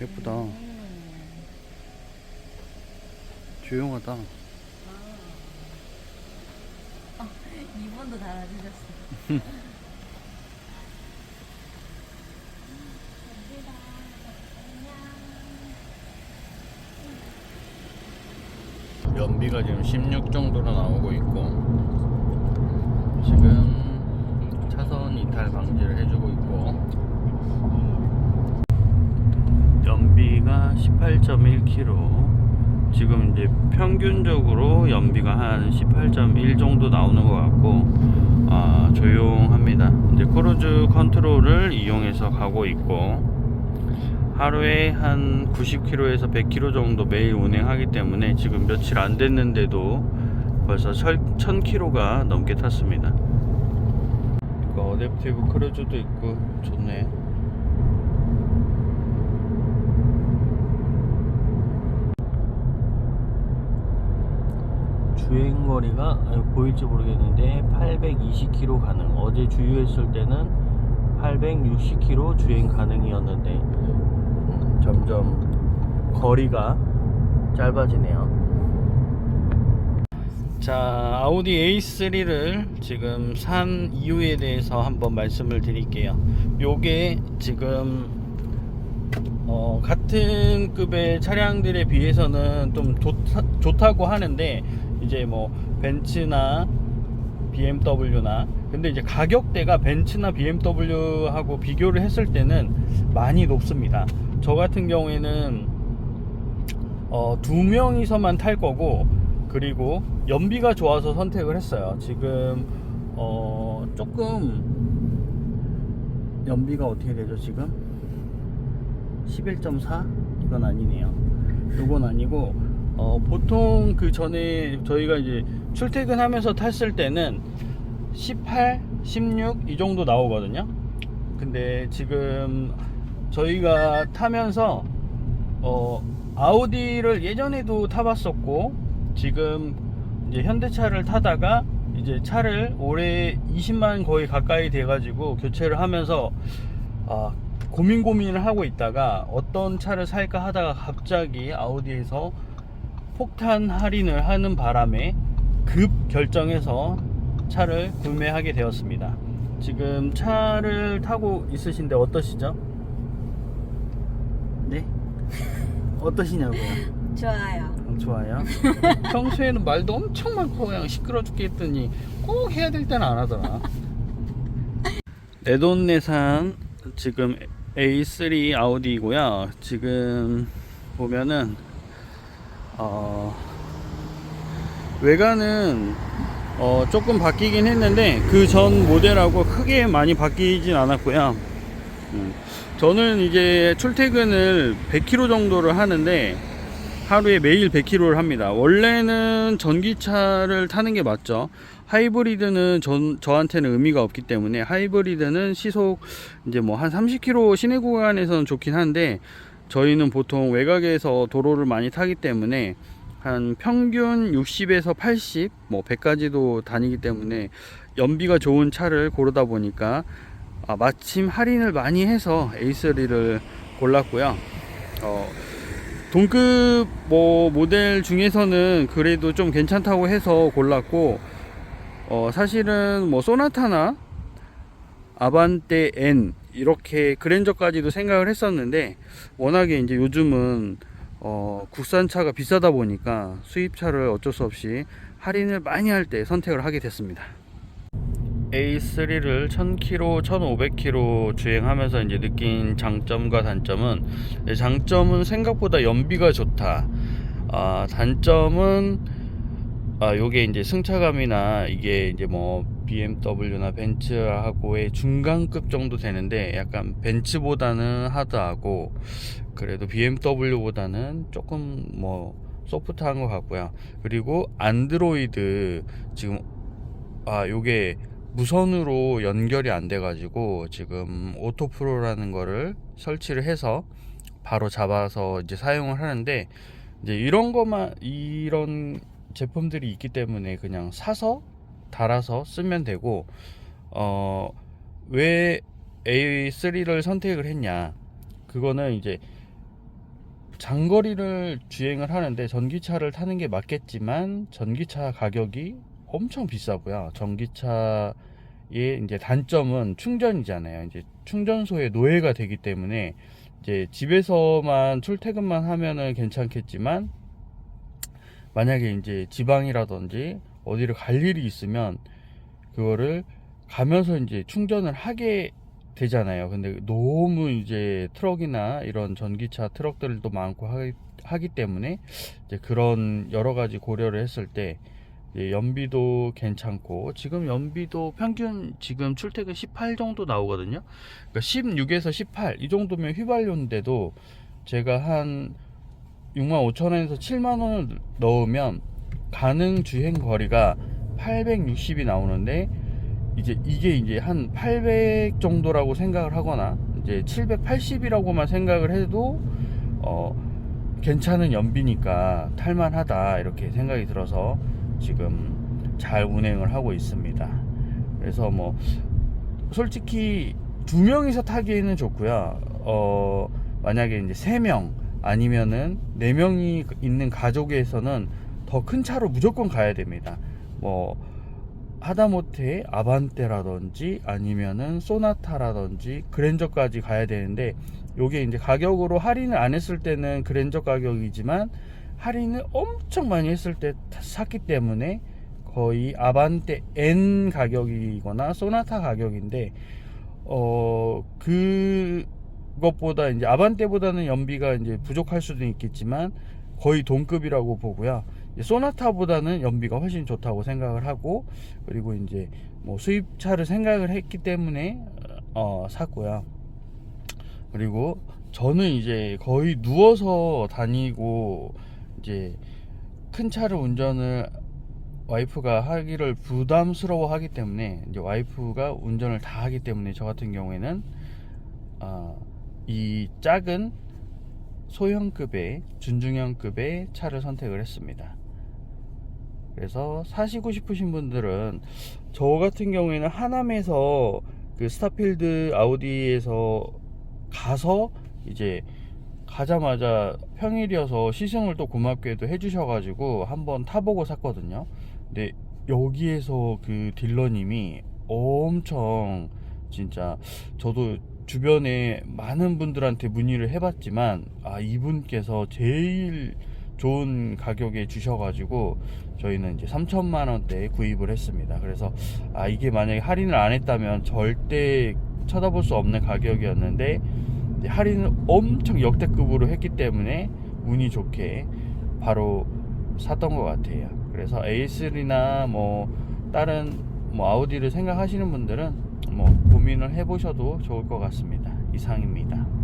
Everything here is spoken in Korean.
예쁘다. 조용하다. 2번도 달아주셨어. 연비가 지금 16 정도로 나오고 있고 지금 차선 이탈 방지를 해주고 있고 연비가 18.1km 지금 이제 평균적으로 연비가 한 18.1 정도 나오는 것 같고 아, 조용합니다 이제 크루즈 컨트롤을 이용해서 가고 있고 하루에 한 90km에서 100km 정도 매일 운행하기 때문에 지금 며칠 안 됐는데도 벌써 1000km가 넘게 탔습니다. 그러니까 어댑티브 크루즈도 있고 좋네. 주행 거리가 보일지 모르겠는데 820km 가능. 어제 주유했을 때는 860km 주행 가능이었는데 음, 점점 거리가 짧아지네요. 자, 아우디 A3를 지금 산 이유에 대해서 한번 말씀을 드릴게요. 요게 지금 어, 같은 급의 차량들에 비해서는 좀 좋다, 좋다고 하는데 이제 뭐 벤츠나 BMW나 근데 이제 가격대가 벤츠나 BMW하고 비교를 했을 때는 많이 높습니다. 저 같은 경우에는 어, 두 명이서만 탈 거고 그리고 연비가 좋아서 선택을 했어요. 지금 어, 조금 연비가 어떻게 되죠 지금? 11.4 이건 아니네요. 이건 아니고 어, 보통 그 전에 저희가 이제 출퇴근하면서 탔을 때는 18, 16 이 정도 나오거든요. 근데 지금 저희가 타면서 어, 아우디를 예전에도 타봤었고 지금 이제 현대차를 타다가 이제 차를 올해 20만 거의 가까이 돼가지고 교체를 하면서 아, 고민 고민을 하고 있다가 어떤 차를 살까 하다가 갑자기 아우디에서 폭탄 할인을 하는 바람에 급 결정해서 차를 구매하게 되었습니다. 지금 차를 타고 있으신데 어떠시죠? 네? 어떠시냐고요? 좋아요. 음, 좋아요. 평소에는 말도 엄청 많고 그냥 시끄러 죽게 했더니 꼭 해야 될 때는 안 하더라. 내돈내산 지금 A3 아우디이고요. 지금 보면은 어 외관은 어 조금 바뀌긴 했는데 그 전 모델하고 크게 많이 바뀌진 않았고요. 음, 저는 이제 출퇴근을 100km 정도를 하는데 하루에 매일 100km를 합니다. 원래는 전기차를 타는 게 맞죠. 하이브리드는 전, 저한테는 의미가 없기 때문에 하이브리드는 시속 이제 뭐 한 30km 시내 구간에서는 좋긴 한데 저희는 보통 외곽에서 도로를 많이 타기 때문에 한 평균 60에서 80, 뭐 100까지도 다니기 때문에 연비가 좋은 차를 고르다 보니까 아, 마침 할인을 많이 해서 A3를 골랐고요. 어, 동급 뭐 모델 중에서는 그래도 좀 괜찮다고 해서 골랐고 어 사실은 뭐 소나타나 아반떼 N 이렇게 그랜저까지도 생각을 했었는데 워낙에 이제 요즘은 어 국산차가 비싸다 보니까 수입차를 어쩔 수 없이 할인을 많이 할 때 선택을 하게 됐습니다. A3를 1000km, 1500km 주행하면서 이제 느낀 장점과 단점은 네, 장점은 생각보다 연비가 좋다. 아, 단점은 아, 요게 이제 승차감이나 이게 이제 뭐 BMW나 벤츠하고의 중간급 정도 되는데 약간 벤츠보다는 하드하고 그래도 BMW보다는 조금 뭐 소프트한 것 같고요. 그리고 안드로이드 지금 아 요게 무선으로 연결이 안 돼가지고 지금 오토프로라는 거를 설치를 해서 바로 잡아서 이제 사용을 하는데 이제 이런 것만 이런 제품들이 있기 때문에 그냥 사서 달아서 쓰면 되고 어, 왜 A3를 선택을 했냐 그거는 이제 장거리를 주행을 하는데 전기차를 타는 게 맞겠지만 전기차 가격이 엄청 비싸고요. 전기차의 이제 단점은 충전이잖아요. 이제 충전소에 노예가 되기 때문에 이제 집에서만 출퇴근만 하면은 괜찮겠지만 만약에 이제 지방이라든지 어디를 갈 일이 있으면 그거를 가면서 이제 충전을 하게 되잖아요. 근데 너무 이제 트럭이나 이런 전기차 트럭들도 많고 하기, 하기 때문에 이제 그런 여러 가지 고려를 했을 때 연비도 괜찮고 지금 연비도 평균 지금 출퇴근 18 정도 나오거든요. 그러니까 16에서 18 이 정도면 휘발유인데도 제가 한 6만 5천 원에서 7만 원을 넣으면 가능 주행 거리가 860이 나오는데 이제 이게 이제 한 800 정도라고 생각을 하거나 이제 780이라고만 생각을 해도 어 괜찮은 연비니까 탈만하다 이렇게 생각이 들어서 지금 잘 운행을 하고 있습니다. 그래서 뭐 솔직히 두 명이서 타기에는 좋고요. 어 만약에 이제 세 명 아니면은 네 명이 있는 가족에서는 더 큰 차로 무조건 가야 됩니다. 뭐 하다못해 아반떼라든지 아니면은 소나타라든지 그랜저까지 가야 되는데 요게 이제 가격으로 할인을 안 했을 때는 그랜저 가격이지만 할인을 엄청 많이 했을 때 샀기 때문에 거의 아반떼 N 가격이거나 소나타 가격인데 어 그것보다 이제 아반떼보다는 연비가 이제 부족할 수도 있겠지만 거의 동급이라고 보고요. 소나타보다는 연비가 훨씬 좋다고 생각을 하고 그리고 이제 뭐 수입차를 생각을 했기 때문에 어 샀고요. 그리고 저는 이제 거의 누워서 다니고 이제 큰 차를 운전을 와이프가 하기를 부담스러워 하기 때문에 이제 와이프가 운전을 다 하기 때문에 저 같은 경우에는 어, 이 작은 소형급의 준중형급의 차를 선택을 했습니다. 그래서 사시고 싶으신 분들은 저 같은 경우에는 하남에서 그 스타필드 아우디에서 가서 이제 가자마자 평일이어서 시승을 또 고맙게도 해주셔가지고 한번 타보고 샀거든요. 근데 여기에서 그 딜러님이 엄청 진짜 저도 주변에 많은 분들한테 문의를 해봤지만 아 이분께서 제일 좋은 가격에 주셔가지고 저희는 이제 3천만 원대에 구입을 했습니다. 그래서 아 이게 만약에 할인을 안 했다면 절대 쳐다볼 수 없는 가격이었는데 할인을 엄청 역대급으로 했기 때문에 운이 좋게 바로 샀던 것 같아요. 그래서 A3나 뭐 다른 뭐 아우디를 생각하시는 분들은 뭐 고민을 해보셔도 좋을 것 같습니다. 이상입니다.